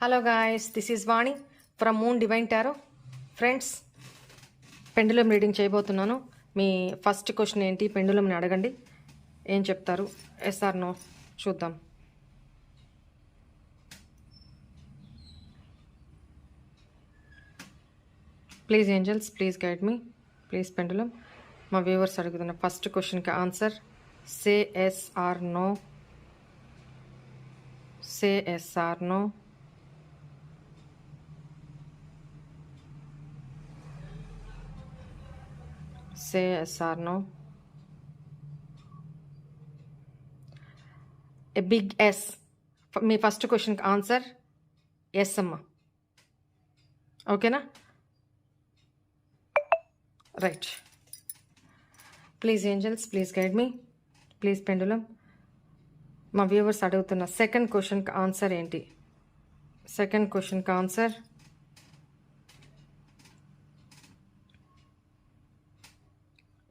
Hello guys this is Vani from Moon Divine Tarot friends pendulum reading చేయబోతున్నాను. మీ first question ఏంటి? పెండులంని అడగండి. ఏం చెప్తారు? ఎస్ఆర్ నో చూద్దాం. Please angels please guide me please pendulum మా వ్యూవర్స్ అడుగుతున్న ఫస్ట్ క్వశ్చన్కి answer say yes or no say yes or no say yes or no. A big S. మీ ఫస్ట్ క్వశ్చన్కి ఆన్సర్ ఎస్ అమ్మా ఓకేనా right please angels please guide me please pendulum మా viewers అడుగుతున్న second క్వశ్చన్కి answer ఏంటి? Second క్వశ్చన్కి answer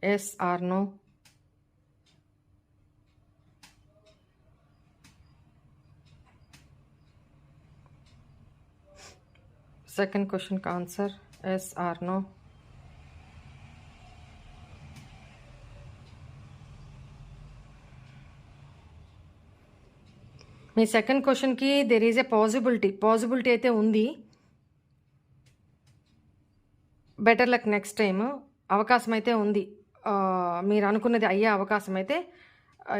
yes or no second క్వశ్చన్కి ఆన్సర్ ఎస్ ఆర్ నో మీ సెకండ్ క్వశ్చన్కి there is a possibility possibility అయితే ఉంది బెటర్ లక్ నెక్స్ట్ టైం అవకాశం అయితే ఉంది ఆ, మీరు అనుకున్నది అయ్యే అవకాశం అయితే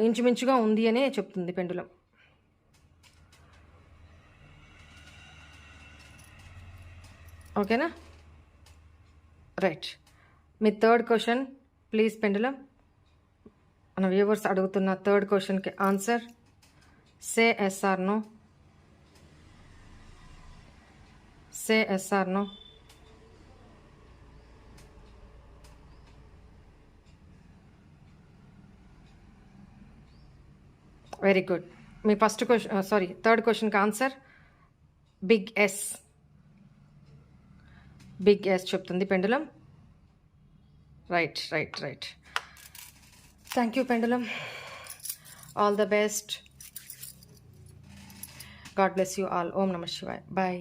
ఇంచుమించుగా ఉంది అనే చెప్తుంది పెండులం. ఓకేనా? రైట్. మీ థర్డ్ క్వశ్చన్ ప్లీజ్ పెండులం. మన వ్యూవర్స్ అడుగుతున్న థర్డ్ క్వశ్చన్కి answer say yes or no say yes or no very good me first question sorry third క్వశ్చన్కి answer big yes big yes చెప్తుంది pendulum. Right right right thank you pendulum. All the best God bless you all ఓం నమ శివాయ్ bye